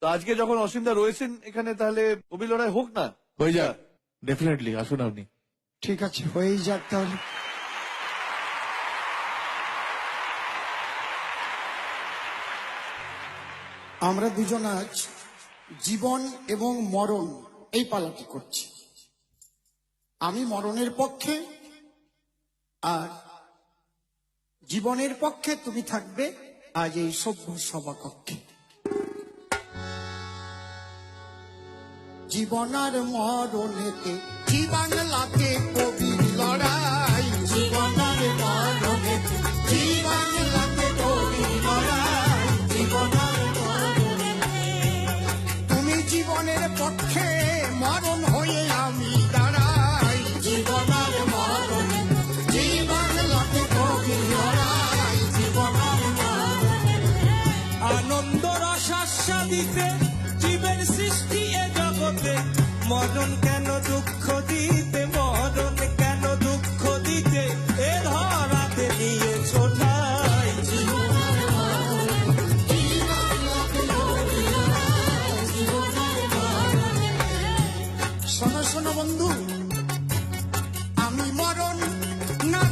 তো আজকে যখন অসীমদা রয়েছেন এখানে তাহলে কবি লড়াই হোক না? হয়ে যাক। ডেফিনেটলি আসুন আপনি। ঠিক আছে হয়েই যাক তাহলে। আমরা দুজন আজ জীবন এবং মরণ এই পালাটি করছি। আমি মরণের পক্ষে আর জীবনের পক্ষে তুমি থাকবে আজ এই সভ্য সভা মরণেতে জীবন লাগে কবির লড়াই? মরণ কেন দুঃখ দিতে, মরণ কেন দুঃখ দিতে? এ ধরাতে নিয়ে ছোটাই শোনো শোনো বন্ধু, আমি মরণ না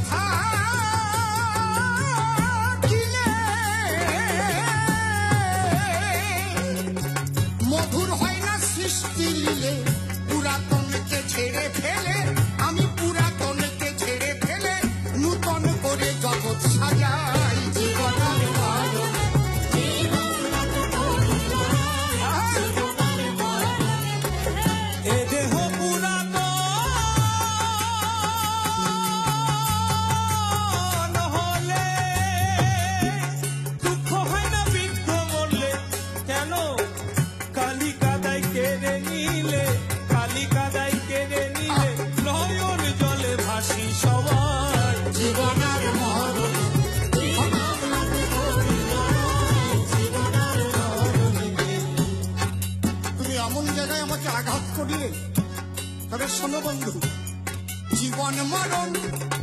তবে শোনো বন্ধু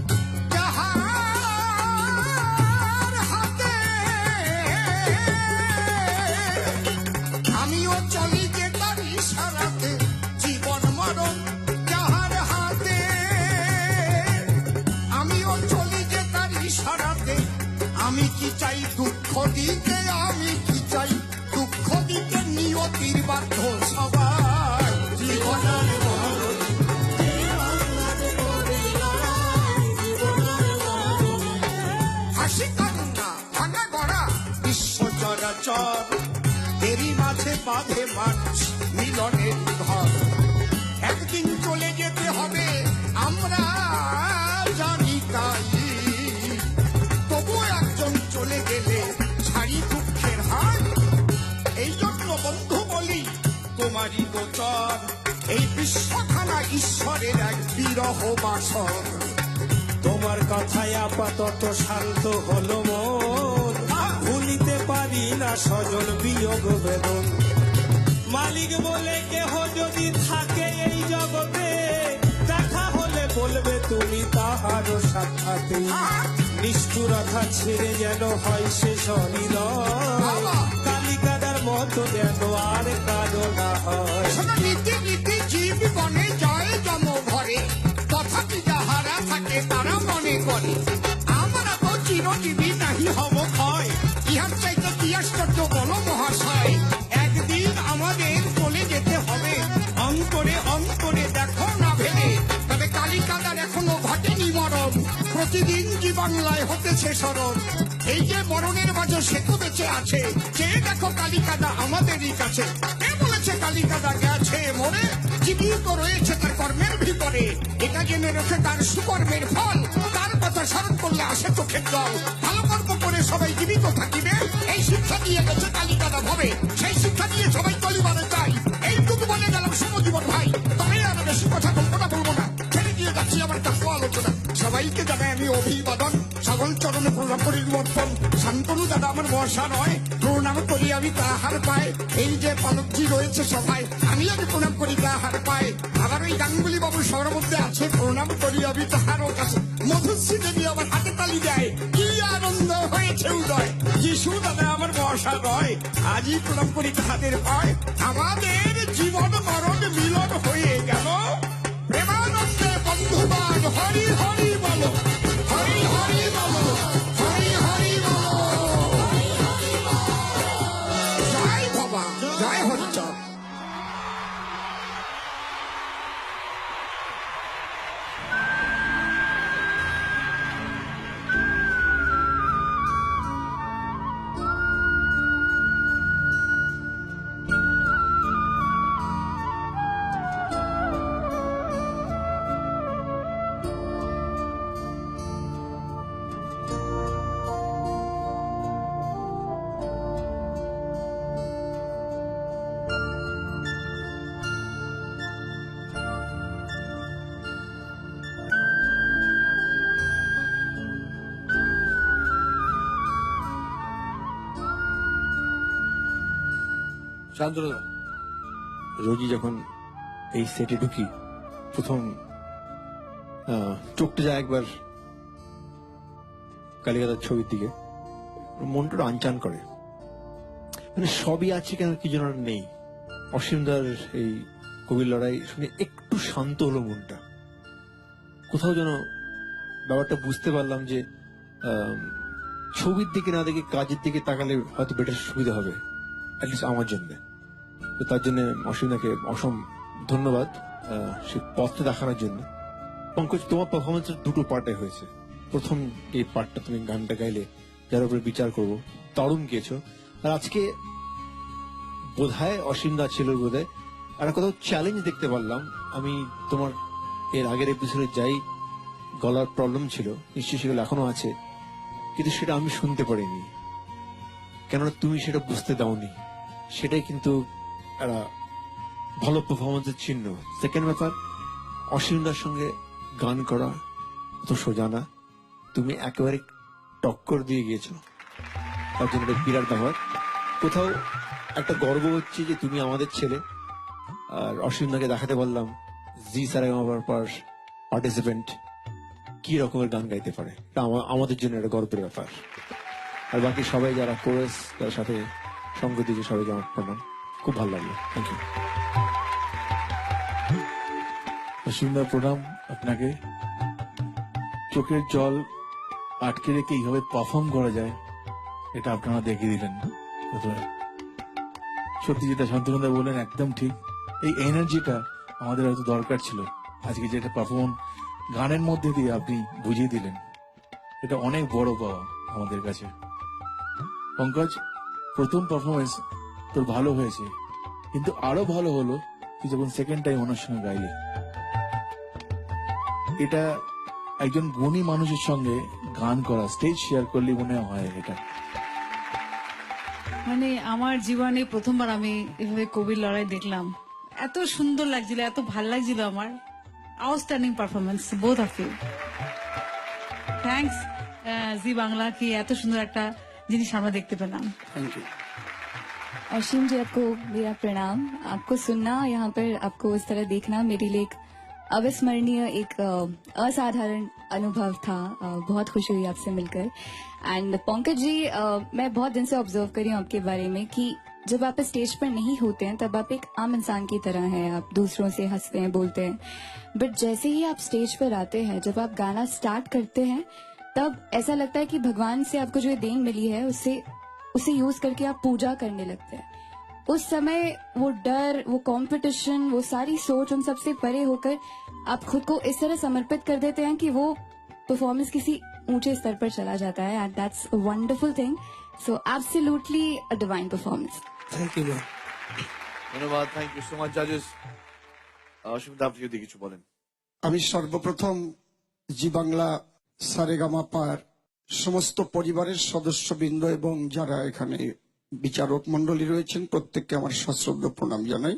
বাঁধে মানুষ মিলনের ঘর। একদিন চলে যেতে হবে আমরা জানি তাই। তবু একজন চলে গেলে ছাড়ি দুঃখের হার। এই জন্য বন্ধু বলি তোমারই গোচর। এই বিশ্বখানা ঈশ্বরের এক বিরহ বাসর। তোমার কথায় আপাতত শান্ত হলো মন। ভুলিতে পারি না সজল বিয়োগ বেদন। মালিক বলে কেহ যদি থাকে এই জগতে দেখা হলে বলবে তুমি তাহারও সাক্ষাতে। নিষ্ঠুরতা ছেড়ে যেন হয় সে শনি কালিকাদার মতো যেন আর কালিকাদার এখনও ঘটেনি মরণ। প্রতিদিন কি বাংলায় হতেছে স্মরণ? এই যে মরণের মাঝে সেতু বেঁচে আছে। যে দেখো কালিকাদা আমাদেরই কাছে। কে বলেছে কালিকাদা গেছে মরে? জীবিত রয়েছে তার কর্মের ভিতরে। এটা জেনে রেখে তার সুকর্মের ফল। তার কথা স্মরণ করলে আসে চোখের জল। ভালো কর্ম করে সবাই জীবিত থাকিবে। শান্তনু দাদা, আমার নয়। প্রণাম করি আমি তাহার পায়। এই যে পালকজি রয়েছে সবাই আমি প্রণাম করি তাহার পায়। আবার ওই গাঙ্গুলি বাবু সবার মধ্যে আছে, প্রণাম করি আমি কাছে। মধুশ্রী দেবী আবার হাতে তালি দেয়, কি আনন্দ হয়েছে উদয়। যিশু দাদা, আমার নয়, আজই প্রণাম করি তাহাদের পায়। আমাদের জীবন মরণ মিলন হয়ে গেল। প্রেমানন্দে বন্ধুবান হরি হরি। শান্তনুদা রোজই যখন এই সেটে ঢুকি, প্রথম চোখটা যায় একবার কালিকাতার ছবির দিকে। মনটা আনচান করে। মানে সবই আছে কেন কি আর নেই। অসীমদার এই কবির লড়াই শুনে একটু শান্ত হলো মনটা। কোথাও যেন ব্যাপারটা বুঝতে পারলাম যে ছবির দিকে না দেখে কাজের দিকে তাকালে হয়তো বেটার সুবিধা হবে। অ্যাটলিস্ট আমার জন্য। তো তার জন্য অসীমদাকে অসম ধন্যবাদ সে পথটা দেখানোর জন্য। পঙ্কজ, তোমার পারফরমেন্স দুটো পার্টে হয়েছে। প্রথম এই পার্টটা তুমি গানটা গাইলে, যার উপরে বিচার করব। দারুণ গেছো আর আজকে বোধহয় অসীম দা ছিল বোধহয়। আর কোথাও চ্যালেঞ্জ দেখতে পারলাম। আমি তোমার এর আগের এপিসোডে যাই, গলার প্রবলেম ছিল। নিশ্চয়ই সেগুলো এখনও আছে। কিন্তু সেটা আমি শুনতে পারিনি। কেননা তুমি সেটা বুঝতে দাওনি। সেটাই কিন্তু একটা ভালো পারফরমেন্সের চিহ্ন। সেকেন্ড ব্যাপার অসীমদার সঙ্গে গান করা অত সোজা না। তুমি একেবারে টক্কর দিয়ে গিয়েছো। তার জন্য এটা বিরাট ব্যাপার। কোথাও একটা গর্ব হচ্ছে যে তুমি আমাদের ছেলে। আর অসীমদাকে দেখাতে পারলাম জি সারা আমার পার্টিসিপেন্ট কি রকমের গান গাইতে পারে? আমাদের জন্য একটা গর্বের ব্যাপার। আর বাকি সবাই যারা কোরেস তার সাথে সঙ্গ দিয়েছে সবাইকে আমার প্রণাম খুব ভালো লাগল। থ্যাংক ইউ অসীমদা প্রণাম আপনাকে। চোখের জল আটকে রেখে এইভাবে পারফর্ম করা যায়, এটা আপনারা দেখিয়ে দিলেন। সত্যি যেটা শান্তনুদা বললেন, একদম ঠিক। এই এনার্জিটা আমাদের হয়তো দরকার ছিল। আজকে যেটা পারফর্ম গানের মধ্যে দিয়ে আপনি বুঝিয়ে দিলেন, এটা অনেক বড় পাওয়া আমাদের কাছে। পঙ্কজ, প্রথম পারফরমেন্স তোর ভালো হয়েছে। কিন্তু আরও ভালো হলো তুই যখন সেকেন্ড টাইম ওনার সঙ্গে গাইলি। এটা একজন গুণী মানুষের সঙ্গে গান করা স্টেজ শেয়ার করলে মনে হয় এটা। মানে আমার জীবনে প্রথমবার আমি এভাবে কবির লড়াই দেখলাম। এত সুন্দর লাগছিল, এত ভালো লাগছিল আমার। Outstanding performance both of you thanks Zee Bangla, কি এত সুন্দর একটা জিনিস আমরা দেখতে পেলাম থ্যাংক ইউ अशीम जी आपको मेरा प्रणाम आपको सुनना यहाँ पर आपको इस तरह देखना मेरे लिए एक अविस्मरणीय एक अ, असाधारण अनुभव था अ, बहुत खुशी हुई आपसे मिलकर एंड पंकज जी अ, मैं बहुत दिन से ऑब्जर्व करी हूँ आपके बारे में कि जब आप स्टेज पर नहीं होते हैं तब आप एक आम इंसान की तरह हैं आप दूसरों से हंसते हैं बोलते हैं बट जैसे ही आप स्टेज पर आते हैं जब आप गाना स्टार्ट करते हैं तब ऐसा लगता है कि भगवान से आपको जो ये देन मिली है उससे उसे यूज करके आप पूजा करने लगते हैं उस समय वो डर वो कंपटीशन वो सारी सोच उन सबसे परे होकर आप खुद को इस तरह समर्पित कर देते हैं कि वो परफॉर्मेंस किसी ऊंचे स्तर पर चला जाता है and that's wonderful thing so absolutely a divine performance thank you ধন্যবাদ থ্যাংক ইউ সো মাচ জাজেস অসীমদা আপনি যদি কিছু বলেন আমি সর্বপ্রথম জি বাংলা সারেগামাপার সমস্ত পরিবারের সদস্যবৃন্দ এবং যারা এখানে বিচারক মন্ডলী রয়েছেন, প্রত্যেককে আমার সশ্রদ্ধ প্রণাম জানাই।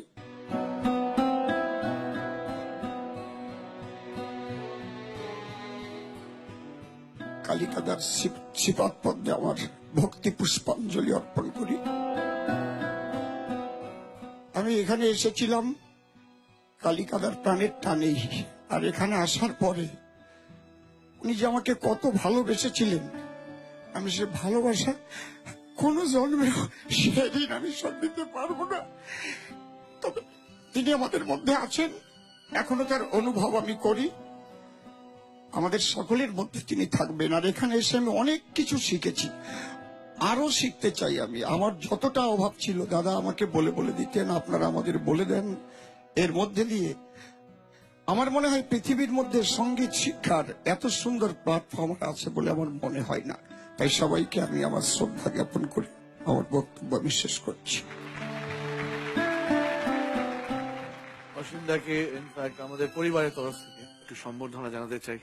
কালিকাদার শিপাত পদ্মে আমার ভক্তি পুষ্পাঞ্জলি অর্পণ করি। আমি এখানে এসেছিলাম কালিকাদার প্রাণের টানেই, আর এখানে আসার পরে উনি যে আমাকে কত ভালোবেসেছিলেন, আমি সে ভালোবাসা কোনো জন্মে সেদিন আমি শোধ দিতে পারব না। তবে তিনি আমাদের মধ্যে আছেন, এখনও তার অনুভব আমি করি। আমাদের সকলের মধ্যে তিনি থাকবেন, আর এখানে এসে আমি অনেক কিছু শিখেছি। আরও শিখতে চাই আমি। আমার যতটা অভাব ছিল, দাদা আমাকে বলে বলে দিতেন, আপনারা আমাদের বলে দেন। এর মধ্যে দিয়ে আমার মনে হয় পৃথিবীর মধ্যে সংগীত শিক্ষার এত সুন্দর প্ল্যাটফর্ম আছে বলে আমার মনে হয় না। তাই সবাইকে আমি আমার শ্রদ্ধা জ্ঞাপন করি, আমার বক্তব্য বিশ্বাস করছি। অসীমদাকে আমাদের পরিবারের তরফ থেকে একটু সম্বর্ধনা জানাতে চাই।